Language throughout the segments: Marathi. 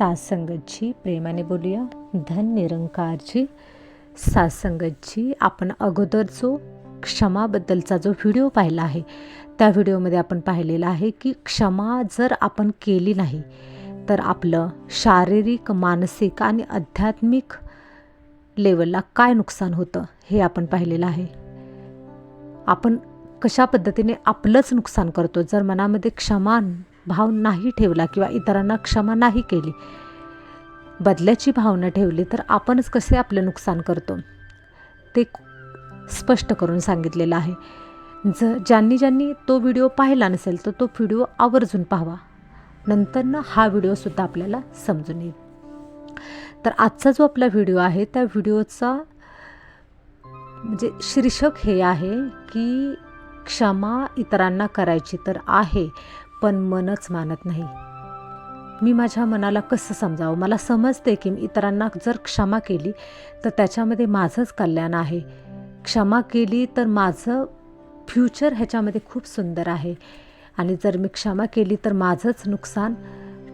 सासंगतची प्रेमाने बोलूया. धन निरंकारची सासंगतची आपण अगोदर जो क्षमाबद्दलचा जो व्हिडिओ पाहिला आहे त्या व्हिडिओमध्ये आपण पाहिलेलं आहे की क्षमा जर आपण केली नाही तर आपलं शारीरिक मानसिक आणि आध्यात्मिक लेवलला काय नुकसान होतं हे आपण पाहिलेलं आहे. आपण कशा पद्धतीने आपलंच नुकसान करतो? जर मनामध्ये क्षमा भाव नाही ठेवला किंवा इतरांना क्षमा नाही केली. बदल्याची भावना ठेवली तर आपणच कसे आपलं नुकसान करतो? ते स्पष्ट करून सांगितलेलं आहे. ज ज्यांनी ज्यांनी तो व्हिडिओ पाहिला नसेल तर तो व्हिडिओ आवर्जून पाहावा. नंतरनं हा व्हिडिओसुद्धा आपल्याला समजून येईल. तर आजचा जो आपला व्हिडिओ आहे त्या व्हिडिओचा म्हणजे शीर्षक हे आहे की क्षमा इतरांना करायची तर आहे पण मनच मानत नाही. मी माझ्या मनाला कसं समजावं? मला समजते की मी इतरांना जर क्षमा केली तर त्याच्यामध्ये माझंच कल्याण आहे. क्षमा केली तर माझं फ्युचर ह्याच्यामध्ये खूप सुंदर आहे. आणि जर मी क्षमा केली तर माझंच नुकसान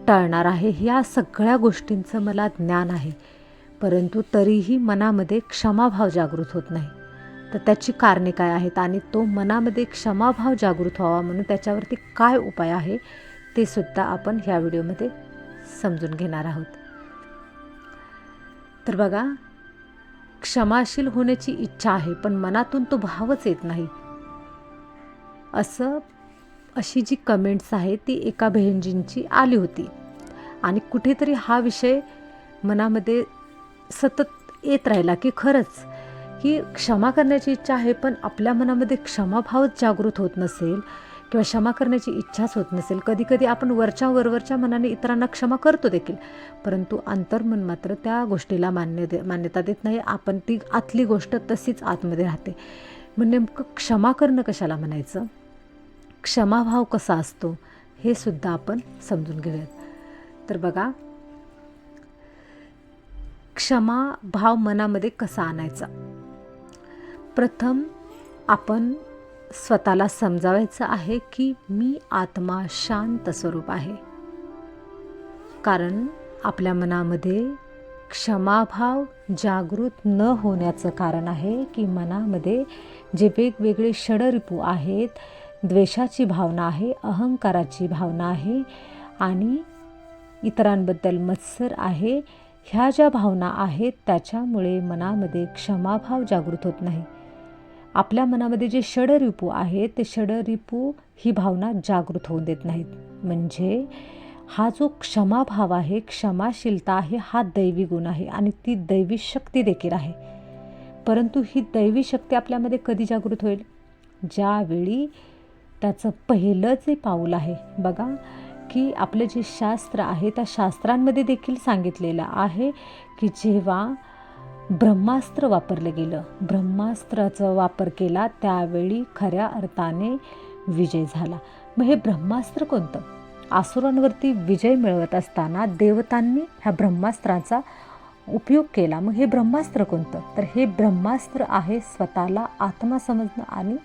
टळणार आहे. ह्या सगळ्या गोष्टींचं मला ज्ञान आहे. परंतु तरीही मनामध्ये क्षमाभाव जागृत होत नाही. तर त्याची कारणे काय आहेत? आणि तो मनामध्ये क्षमाभाव जागृत व्हावा म्हणून त्याच्यावरती काय उपाय आहे? ते सुद्धा आपण ह्या व्हिडिओमध्ये समजून घेणार आहोत. तर बघा क्षमाशील होण्याची इच्छा आहे पण मनातून तो भावच येत नाही. असं अशी जी कमेंट्स आहे ती एका बहिणजींची आली होती. आणि कुठेतरी हा विषय मनामध्ये सतत येत राहिला की खरंच की क्षमा करण्याची इच्छा आहे पण आपल्या मनामध्ये क्षमाभावच जागृत होत नसेल किंवा क्षमा करण्याची इच्छाच होत नसेल. कधीकधी आपण वरच्या वरवरच्या मनाने इतरांना क्षमा करतो देखील परंतु अंतर्मन मात्र त्या गोष्टीला मान्य दे मान्यता देत नाही. आपण ती आतली गोष्ट तशीच आतमध्ये राहते. मग नेमकं क्षमा करणं कशाला म्हणायचं? क्षमाभाव कसा असतो? हे सुद्धा आपण समजून घेऊयात. तर बघा क्षमा भाव मनामध्ये कसा आणायचा? प्रथम आपण स्वतःला समजावायचं आहे की मी आत्मा शांत स्वरूप आहे. कारण आपल्या मनामध्ये क्षमाभाव जागृत न होण्याचं कारण आहे की मनामध्ये जे वेगवेगळे षडरिपू आहेत द्वेषाची भावना आहे अहंकाराची भावना आहे आणि इतरांबद्दल मत्सर आहे ह्या ज्या भावना आहेत त्याच्यामुळे मनामध्ये क्षमाभाव जागृत होत नाही. आपल्या मनामध्ये जे षडरिपू आहेत ते षडरिपू ही भावना जागृत होऊन देत नाहीत. म्हणजे हा जो क्षमाभाव आहे क्षमाशीलता आहे हा दैवी गुण आहे आणि ती दैवी शक्ती देखील आहे. परंतु ही दैवी शक्ती आपल्यामध्ये कधी जागृत होईल? ज्यावेळी त्याचं पहिलं जे पाऊल आहे बघा की आपलं जे शास्त्र आहे त्या शास्त्रांमध्ये देखील सांगितलेलं आहे की जेव्हा ब्रह्मास्त्र वापरलं गेलं. ब्रह्मास्त्राचा वापर केला त्यावेळी खऱ्या अर्थाने विजय झाला. मग हे ब्रह्मास्त्र कोणतं? आसुरांवरती विजय मिळवत असताना देवतांनी ह्या ब्रह्मास्त्राचा उपयोग केला. मग हे ब्रह्मास्त्र कोणतं? तर हे ब्रह्मास्त्र आहे स्वतःला आत्मा समजणं आणि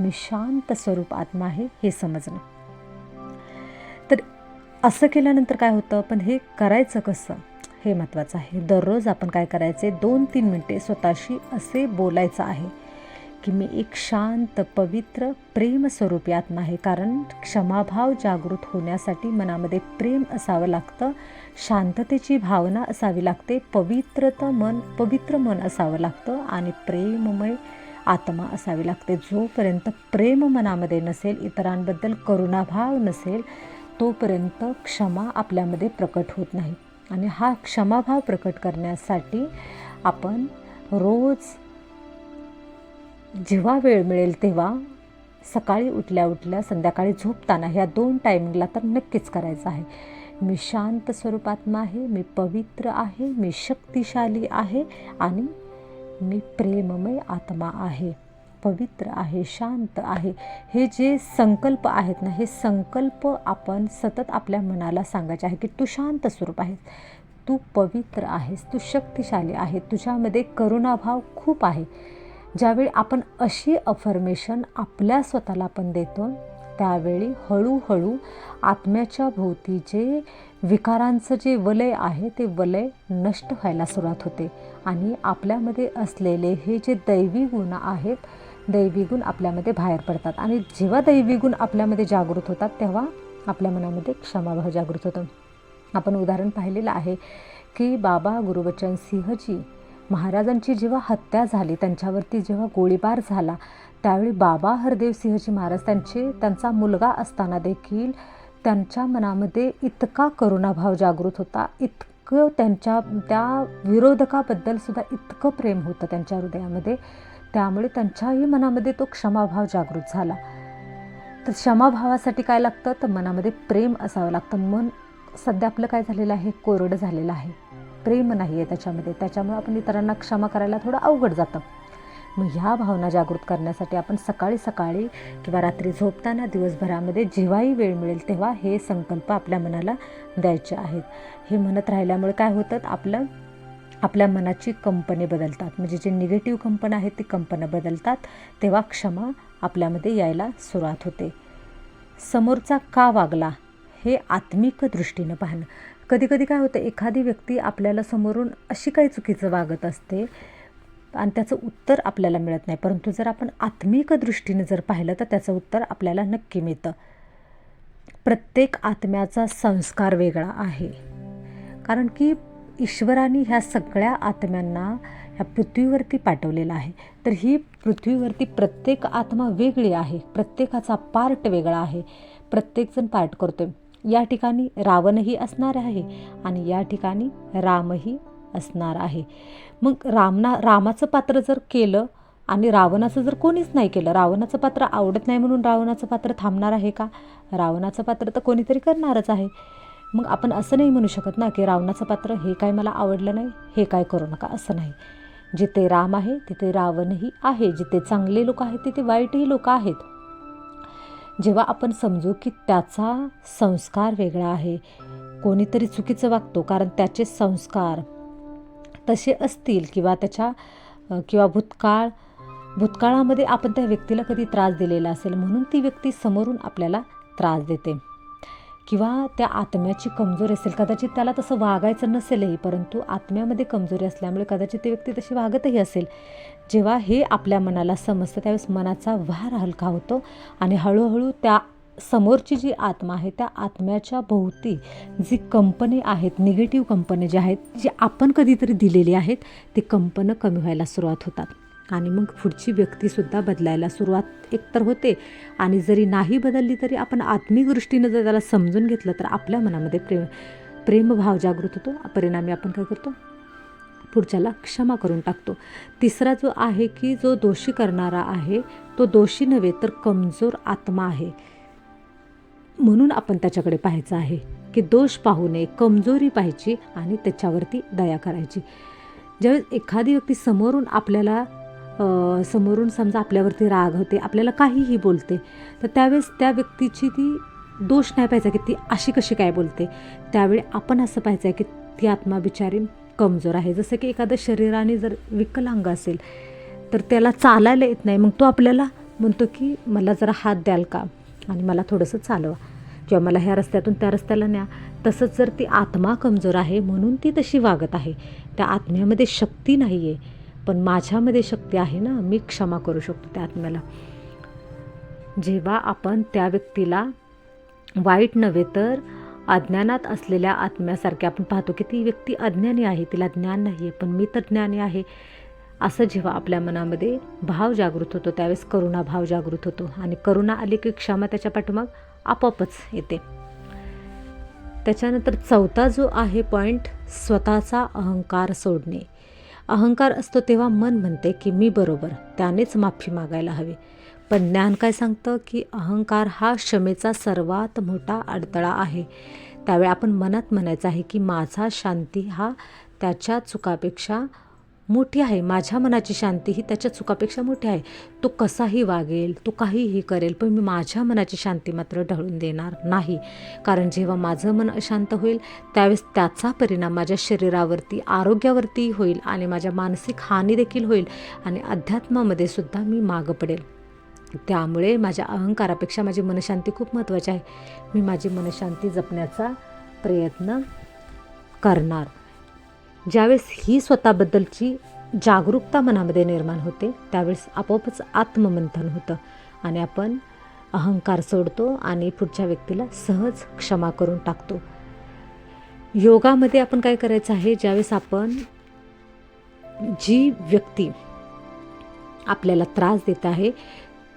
मी शांत स्वरूप आत्मा आहे हे समजणं. तर असं केल्यानंतर काय होतं? पण हे करायचं कसं? हे महत्त्वाचं आहे. दररोज आपण काय करायचे? दोन तीन मिनटे स्वतःशी असे बोलायचं आहे की मी एक शांत पवित्र प्रेमस्वरूपी आत्मा आहे. कारण क्षमाभाव जागृत होण्यासाठी मनामध्ये प्रेम असावं लागतं. शांततेची भावना असावी लागते. पवित्रता मन पवित्र मन असावं लागतं आणि प्रेममय आत्मा असावी लागते. जोपर्यंत प्रेम मनामध्ये नसेल इतरांबद्दल करुणाभाव नसेल तोपर्यंत क्षमा आपल्यामध्ये प्रकट होत नाही. आणि हा क्षमाभाव प्रकट करण्यासाठी आपण रोज जेव्हा वेळ मिळेल तेव्हा सकाळी उठल्या उठल्या संध्याकाळी झोपताना ह्या दोन टायमिंगला तर नक्कीच करायचं आहे. मी शांत स्वरूपात्मा आहे मी पवित्र आहे मी शक्तिशाली आहे आणि मी प्रेममय आत्मा आहे. पवित्र आहे शांत आहे. हे जे संकल्प आहेत ना हे संकल्प आपण सतत आपल्या मनाला सांगायचे आहे की तू शांत स्वरूप आहेस. तू पवित्र आहेस तू शक्तिशाली आहे तुझ्यामध्ये करुणाभाव खूप आहे. ज्यावेळी आपण अशी अफर्मेशन आपल्या स्वतःला आपण देतो त्यावेळी हळूहळू आत्म्याच्या भोवतीचे विकारांचं जे वलय आहे ते वलय नष्ट व्हायला सुरुवात होते. आणि आपल्यामध्ये असलेले हे जे दैवी गुण आहेत दैवी गुण आपल्यामध्ये बाहेर पडतात. आणि जेव्हा दैवी गुण आपल्यामध्ये जागृत होतात तेव्हा आपल्या मनामध्ये क्षमाभाव जागृत होतो. आपण उदाहरण पाहिलेलं आहे की बाबा गुरुबचन सिंहजी महाराजांची जेव्हा हत्या झाली त्यांच्यावरती जेव्हा गोळीबार झाला त्यावेळी बाबा हरदेव सिंहजी महाराज त्यांचे त्यांचा मुलगा असताना देखील त्यांच्या मनामध्ये इतका करुणाभाव जागृत होता इतकं त्यांच्या त्या विरोधकाबद्दल सुद्धा इतकं प्रेम होतं त्यांच्या हृदयामध्ये. त्यामुळे त्यांच्याही मनामध्ये तो क्षमाभाव जागृत झाला. तर क्षमाभावासाठी काय लागतं? तर मनामध्ये प्रेम असावं लागतं. मन सध्या आपलं काय झालेलं आहे? कोरडं झालेलं आहे. प्रेम नाही आहे त्याच्यामध्ये. त्याच्यामुळे आपण इतरांना क्षमा करायला थोडं अवघड जातं. मग ह्या भावना जागृत करण्यासाठी आपण सकाळी सकाळी किंवा रात्री झोपताना दिवसभरामध्ये जेव्हाही वेळ मिळेल तेव्हा हे संकल्प आपल्या मनाला द्यायचे आहेत. हे म्हणत राहिल्यामुळे काय होतं? आपलं आपल्या मनाची कंपने बदलतात. म्हणजे जे निगेटिव्ह कंपन आहेत ती कंपनं बदलतात. तेव्हा क्षमा आपल्यामध्ये यायला सुरुवात होते. समोरचा का वागला हे आत्मिक दृष्टीनं पाहणं. कधीकधी काय होतं एखादी व्यक्ती आपल्याला समोरून अशी काही चुकीचं वागत असते आणि त्याचं उत्तर आपल्याला मिळत नाही. परंतु जर आपण आत्मिक दृष्टीने जर पाहिलं तर त्याचं उत्तर आपल्याला नक्की मिळतं. प्रत्येक आत्म्याचा संस्कार वेगळा आहे. कारण की ईश्वराने ह्या सगळ्या आत्म्यांना ह्या पृथ्वीवरती पाठवलेलं आहे. तर ही पृथ्वीवरती प्रत्येक आत्मा वेगळी आहे. प्रत्येकाचा पार्ट वेगळा आहे. प्रत्येकजण पार्ट करतो या ठिकाणी रावणही असणार आहे आणि या ठिकाणी रामही असणार आहे. मग रामना रामाचं पात्र जर केलं आणि रावणाचं जर कोणीच नाही केलं रावणाचं पात्र आवडत नाही म्हणून रावणाचं पात्र थांबणार आहे का? रावणाचं पात्र तर कोणीतरी करणारच आहे. मग आपण असं नाही म्हणू शकत ना की रावणाचं पात्र हे काय मला आवडलं नाही हे काय करू नका असं नाही. जिथे राम आहे तिथे रावणही आहे जिथे चांगले लोक आहेत तिथे वाईटही लोक आहेत. जेव्हा आपण समजू की त्याचा संस्कार वेगळा आहे कोणीतरी चुकीचं वागतो कारण त्याचे संस्कार तसे असतील किंवा त्याच्या किंवा भूतकाळ भूतकाळामध्ये आपण त्या व्यक्तीला कधी त्रास दिलेला असेल म्हणून ती व्यक्ती समोरून आपल्याला त्रास देते. किंवा त्या आत्म्याची कमजोरी असेल कदाचित त्याला तसं वागायचं नसेलही परंतु आत्म्यामध्ये कमजोरी असल्यामुळे कदाचित ती व्यक्ती तशी वागतही असेल. जेव्हा हे आपल्या मनाला समजतं त्यावेळेस मनाचा भार हलका होतो आणि हळूहळू त्या समोरची जी आत्मा आहे त्या आत्म्याच्या भोवती जी कंपनी आहेत निगेटिव्ह कंपनी जे आहेत जी आपण कधीतरी दिलेली आहेत ती कंपनं कमी व्हायला सुरुवात होतात. आणि मग पुढची व्यक्तीसुद्धा बदलायला सुरुवात एकतर होते. आणि जरी नाही बदलली तरी आपण आत्मिक दृष्टीनं जर त्याला समजून घेतलं तर आपल्या मनामध्ये प्रेम प्रेमभाव जागृत होतो. परिणामी आपण काय करतो? पुढच्याला क्षमा करून टाकतो. तिसरा जो आहे की जो दोषी करणारा आहे तो दोषी नव्हे तर कमजोर आत्मा आहे. म्हणून आपण त्याच्याकडे पाहायचं आहे की दोष पाहू नये कमजोरी पाहायची आणि त्याच्यावरती दया करायची. ज्यावेळेस एखादी व्यक्ती समोरून आपल्याला समोरून समजा आपल्यावरती राग होते आपल्याला काहीही बोलते तर त्यावेळेस त्या व्यक्तीची ती दोष नाही पाहायचा की ती अशी कशी काय बोलते. त्यावेळी आपण असं पाहायचं आहे की ती आत्मा बिचारी कमजोर आहे. जसं की एखादं शरीराने जर विकलांग असेल तर त्याला चालायला येत नाही. मग तो आपल्याला म्हणतो की मला जरा हात द्याल का? आणि मला थोडंसं चालवा. किंवा मला ह्या रस्त्यातून त्या रस्त्याला न्या. तसंच जर ती आत्मा कमजोर आहे म्हणून ती तशी वागत आहे. त्या आत्म्यामध्ये शक्ती नाही आहे पण माझ्यामध्ये शक्ती आहे ना मी क्षमा करू शकतो त्या आत्म्याला जेव्हा आपण त्या व्यक्तीला वाईट नव्हे तर अज्ञानात असलेल्या आत्म्यासारखे आपण पाहतो की ती व्यक्ती अज्ञानी आहे तिला ज्ञान नाही आहे पण मी तर ज्ञानी आहे. असं जेव्हा आपल्या मनामध्ये भाव जागृत होतो त्यावेळेस करुणा भाव जागृत होतो आणि करुणा आली की क्षमा त्याच्या पाठीमाग आपोआपच येते. त्याच्यानंतर चौथा जो आहे पॉईंट स्वतःचा अहंकार सोडणे. अहंकार असतो तेव्हा मन म्हणते की मी बरोबर त्यानेच माफी मागायला हवी. पण ज्ञान काय सांगतं की अहंकार हा क्षमेचा सर्वात मोठा अडथळा आहे. त्यावेळी आपण मनात म्हणायचं आहे की माझा शांती हा त्याच्या चुकापेक्षा मोठी आहे. माझ्या मनाची शांती ही त्याच्या चुकापेक्षा मोठी आहे. तो कसाही वागेल तो काहीही करेल पण मी माझ्या मनाची शांती मात्र ढळून देणार नाही. कारण जेव्हा माझं मन अशांत होईल त्यावेळेस त्याचा परिणाम माझ्या शरीरावरती आरोग्यावरती होईल आणि माझ्या मानसिक हानी देखील होईल आणि अध्यात्मामध्ये सुद्धा मी मागं पडेल. त्यामुळे माझ्या अहंकारापेक्षा माझी मनशांती खूप महत्त्वाची आहे. मी माझी मनशांती जपण्याचा प्रयत्न करणार. ज्यावेळेस ही स्वतःबद्दलची जागरूकता मनामध्ये निर्माण होते त्यावेळेस आपोआपच आत्ममंथन होतं आणि आपण अहंकार सोडतो आणि पुढच्या व्यक्तीला सहज क्षमा करून टाकतो. योगामध्ये आपण काय करायचं आहे ज्यावेळेस आपण जी व्यक्ती आपल्याला त्रास देत आहे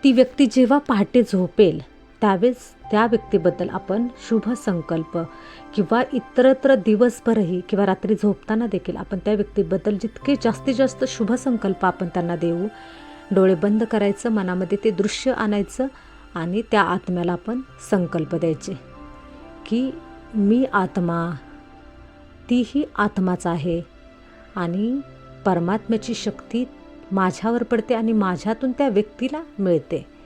ती व्यक्ती जेव्हा पहाटे झोपेल त्यावेळेस त्या व्यक्तीबद्दल आपण शुभ संकल्प किंवा इतरत्र दिवसभरही किंवा रात्री झोपताना देखील आपण त्या व्यक्तीबद्दल जितके जास्तीत जास्त शुभ संकल्प आपण त्यांना देऊ डोळे बंद करायचं मनामध्ये ते दृश्य आणायचं आणि त्या आत्म्याला आपण संकल्प द्यायचे की मी आत्मा तीही आत्माच आहे आणि परमात्म्याची शक्ती माझ्यावर पडते आणि माझ्यातून त्या व्यक्तीला मिळते.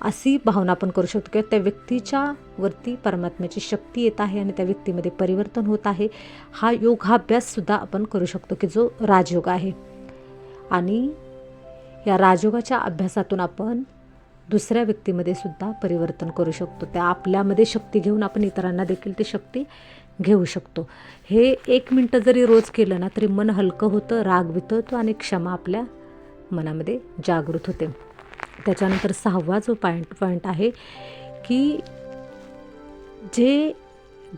अशी भावना आपण करू शकतो किंवा त्या व्यक्तीच्या वरती परमात्म्याची शक्ती येत आहे आणि त्या व्यक्तीमध्ये परिवर्तन होत आहे. हा योगाभ्याससुद्धा आपण करू शकतो की जो राजयोग आहे. आणि या राजयोगाच्या अभ्यासातून आपण दुसऱ्या व्यक्तीमध्ये सुद्धा परिवर्तन करू शकतो. त्या आपल्यामध्ये शक्ती घेऊन आपण इतरांना देखील ती शक्ती घेऊ शकतो. हे एक मिनटं जरी रोज केलं ना तरी मन हलकं होतं राग वितळतो आणि क्षमा आपल्या मनामध्ये जागृत होते. त्याच्यानंतर सहावा जो पॉईंट पॉईंट आहे की जे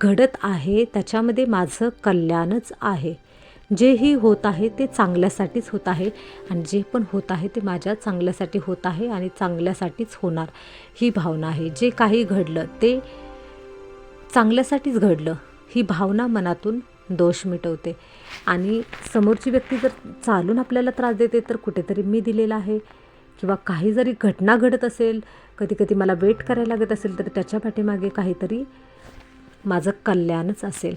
घडत आहे त्याच्यामध्ये माझं कल्याणच आहे. जेही होत आहे ते चांगल्यासाठीच होत आहे आणि जे पण होत आहे ते माझ्या चांगल्यासाठी होत आहे आणि चांगल्यासाठीच होणार ही भावना आहे. जे काही घडलं ते चांगल्यासाठीच घडलं ही भावना मनातून दोष मिटवते. आणि समोरची व्यक्ती जर चालून आपल्याला त्रास देते तर कुठेतरी मी दिलेला आहे. किंवा काही जरी घटना घडत असेल कधी कधी मला वेट करायला लागत असेल तर त्याच्या पाठीमागे काहीतरी माझं कल्याणच असेल.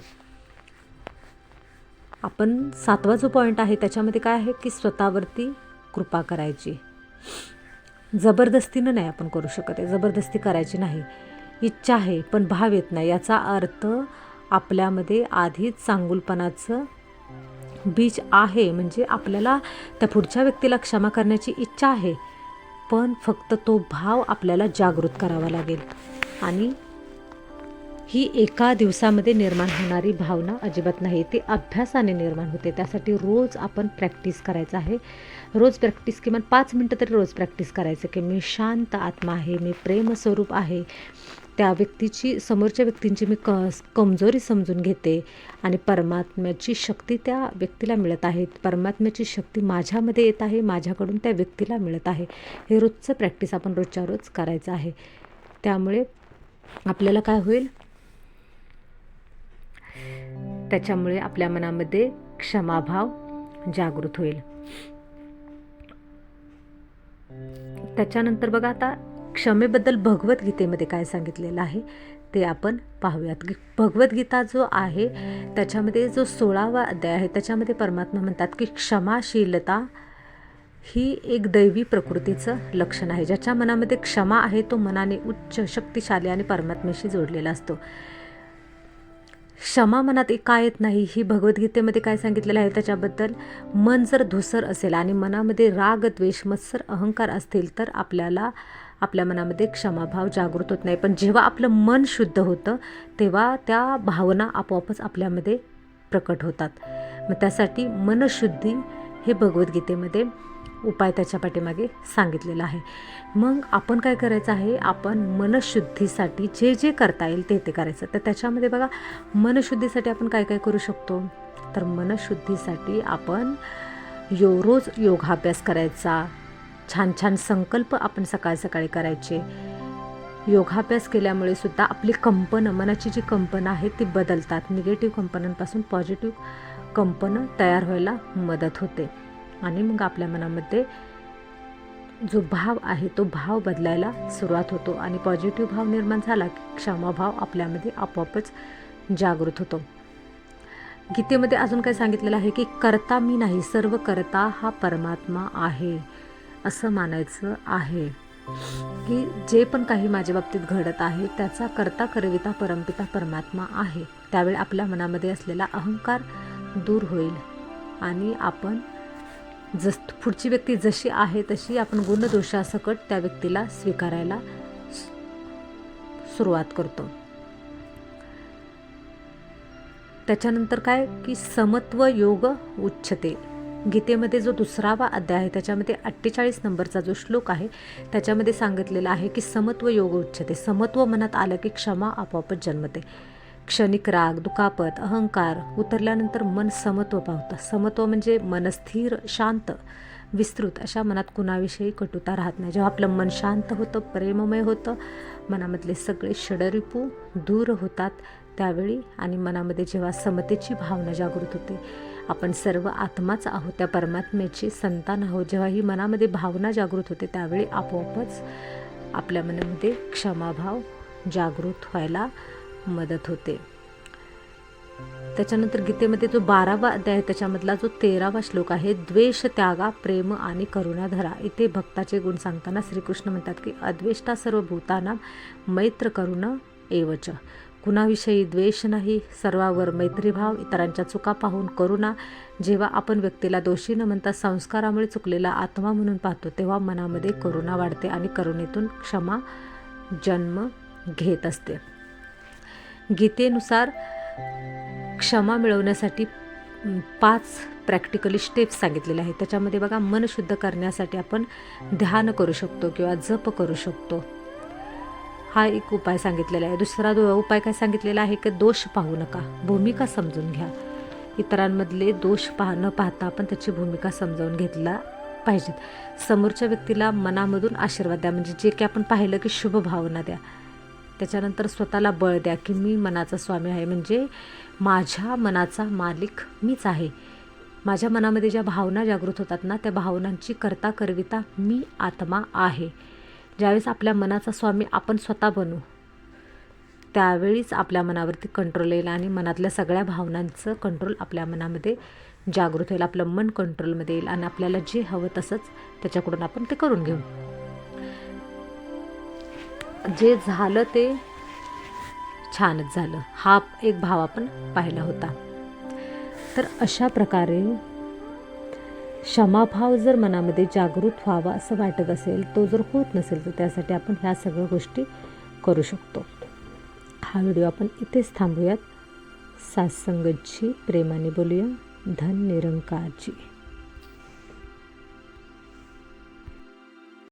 आपण सातवा जो पॉईंट आहे त्याच्यामध्ये काय आहे की स्वतःवरती कृपा करायची. जबरदस्तीनं नाही आपण करू शकत आहे जबरदस्ती करायची नाही. इच्छा आहे पण भाव येत नाही. याचा अर्थ आपल्यामध्ये आधीच चांगुलपणाचं बीज आहे. म्हणजे आपल्याला त्या पुढच्या व्यक्तीला क्षमा करण्याची इच्छा आहे. पण फक्त तो भाव आपल्याला जागृत करावा लागेल. आणि ही एका दिवसामध्ये निर्माण होणारी भावना अजिबात नाही ती अभ्यासाने निर्माण होते. त्यासाठी रोज आपण प्रॅक्टिस करायचं आहे. रोज प्रॅक्टिस किमान पाच मिनटं तरी रोज प्रॅक्टिस करायचं की मी शांत आत्मा आहे मी प्रेमस्वरूप आहे. त्या व्यक्तीची समोरच्या व्यक्तींची मी क कमजोरी समजून घेते आणि परमात्म्याची शक्ती त्या व्यक्तीला मिळत आहे. परमात्म्याची शक्ती माझ्यामध्ये येत आहे माझ्याकडून त्या व्यक्तीला मिळत आहे. हे रोजचं प्रॅक्टिस आपण रोजच्या रोज करायचं आहे. त्यामुळे आपल्याला काय होईल? त्याच्यामुळे आपल्या मनामध्ये क्षमाभाव जागृत होईल. त्याच्यानंतर बघा आता क्षमेबद्दल भगवद्गीतेमध्ये काय सांगितलेलं आहे ते आपण पाहूयात. भगवद्गीता जो आहे त्याच्यामध्ये जो सोळावा अध्याय आहे त्याच्यामध्ये परमात्मा म्हणतात की क्षमाशीलता ही एक दैवी प्रकृतीचं लक्षण आहे ज्याच्या मनामध्ये क्षमा आहे तो मनाने उच्च शक्तिशाली आणि परमात्म्याशी जोडलेला असतो. क्षमा मनात एक काय येत नाही ही भगवद्गीतेमध्ये काय सांगितलेलं आहे त्याच्याबद्दल मन जर धुसर असेल आणि मनामध्ये राग द्वेष मत्सर अहंकार असतील तर आपल्याला आपल्या मनामध्ये क्षमाभाव जागृत होत नाही. पण जेव्हा आपलं मन शुद्ध होतं तेव्हा त्या भावना आपोआपच आपल्यामध्ये प्रकट होतात. मग त्यासाठी मनशुद्धी हे भगवद्गीतेमध्ये उपाय त्याच्या पाठीमागे सांगितलेला आहे. मग आपण काय करायचं आहे? आपण मनशुद्धीसाठी जे जे करता येईल ते ते करायचं. तर त्याच्यामध्ये बघा मनशुद्धीसाठी आपण काय काय करू शकतो? तर मनशुद्धीसाठी आपण यो रोज योगाभ्यास करायचा छान छान संकल्प आपण सकाळ सकाळी करायचे. योगाभ्यास केल्यामुळे सुद्धा आपली कंपनं मनाची जी कंपनं आहे ती बदलतात. निगेटिव्ह कंपनांपासून पॉझिटिव्ह कंपनं तयार व्हायला मदत होते. आणि मग आपल्या मनामध्ये जो भाव आहे तो भाव बदलायला सुरुवात होतो आणि पॉझिटिव्ह भाव निर्माण झाला की क्षमाभाव आपल्यामध्ये आपोआपच जागृत होतो. गीतेमध्ये अजून काय सांगितलेलं आहे की करता मी नाही सर्व करता हा परमात्मा आहे. असं मानायचं आहे की जे पण काही माझ्या बाबतीत घडत आहे त्याचा करता करविता परमपिता परमात्मा आहे. त्यावेळी आपल्या मनामध्ये असलेला अहंकार दूर होईल. आणि आपण जस पुढची व्यक्ती जशी आहे तशी आपण गुणदोषासकट त्या व्यक्तीला स्वीकारायला सुरुवात करतो. त्याच्यानंतर काय? की समत्व योग उच्चते गीतेमध्ये जो दुसरावा अध्याय आहे त्याच्यामध्ये अठ्ठेचाळीस नंबरचा जो श्लोक आहे त्याच्यामध्ये सांगितलेला आहे की समत्व योग उच्चते. समत्व मनात आलं की क्षमा आपोआपच जन्मते. क्षणिक राग दुखापत अहंकार उतरल्यानंतर मन समत्व पावतं. समत्व म्हणजे मनस्थिर शांत विस्तृत. अशा मनात कुणाविषयी कटुता राहत नाही. जेव्हा आपलं मन शांत होतं प्रेममय होतं मनामधले सगळे षडरिपू दूर होतात त्यावेळी आणि मनामध्ये जेव्हा समतेची भावना जागृत होते आपण सर्व आत्माच आहोत त्या परमात्म्याचे संतान आहोत. जेव्हा ही मनामध्ये भावना जागृत होते त्यावेळी आपोआपच आपल्या मनामध्ये क्षमाभाव जागृत व्हायला मदत होते. त्याच्यानंतर गीतेमध्ये जो बारावा अध्याय आहे त्याच्यामधला जो तेरावा श्लोक आहे द्वेष त्यागा प्रेम आणि करुणा धरा इथे भक्ताचे गुण सांगताना श्रीकृष्ण म्हणतात की अद्वेष्टा सर्व भूताना मैत्र करुण एवच. कुणाविषयी द्वेष नाही सर्वावर मैत्रीभाव इतरांच्या चुका पाहून करुणा. जेव्हा आपण व्यक्तीला दोषी न म्हणता संस्कारामुळे चुकलेला आत्मा म्हणून पाहतो तेव्हा मनामध्ये करुणा वाढते आणि करुणेतून क्षमा जन्म घेत असते. गीतेनुसार क्षमा मिळवण्यासाठी पाच प्रॅक्टिकली स्टेप्स सांगितलेले आहेत. त्याच्यामध्ये बघा मन शुद्ध करण्यासाठी आपण ध्यान करू शकतो किंवा जप करू शकतो. हा एक उपाय सांगितलेला आहे. दुसरा दो उपाय काय सांगितलेला आहे? की दोष पाहू नका. भूमिका समजून घ्या. इतरांमधले दोष पाह न पाहता आपण त्याची भूमिका समजावून घेतला पाहिजेत. समोरच्या व्यक्तीला मनामधून आशीर्वाद द्या. म्हणजे जे की आपण पाहिलं की शुभ भावना द्या. त्याच्यानंतर स्वतःला बळ द्या की मी मनाचा स्वामी आहे. म्हणजे माझ्या मनाचा मालिक मीच आहे. माझ्या मनामध्ये ज्या भावना जागृत होतात ना त्या भावनांची करता करविता मी आत्मा आहे. ज्यावेळेस आपल्या मनाचा स्वामी आपण स्वतः बनू त्यावेळीच आपल्या मनावरती कंट्रोल येईल आणि मनातल्या सगळ्या भावनांचं कंट्रोल आपल्या मनामध्ये जागृत होईल आपलं मन कंट्रोलमध्ये येईल आणि आपल्याला जे हवं तसंच त्याच्याकडून आपण ते करून घेऊ. जे झालं ते छानच झालं. हा एक भाव आपण पाहिला होता. तर अशा प्रकारे क्षमाभाव जर मनामध्ये जागृत व्हावा असं वाटत असेल तो जर होत नसेल तर त्यासाठी आपण ह्या सगळ्या गोष्टी करू शकतो. हा व्हिडिओ आपण इथेच थांबूयात. सात्संगतची प्रेमाने बोलूया. धन निरंकारची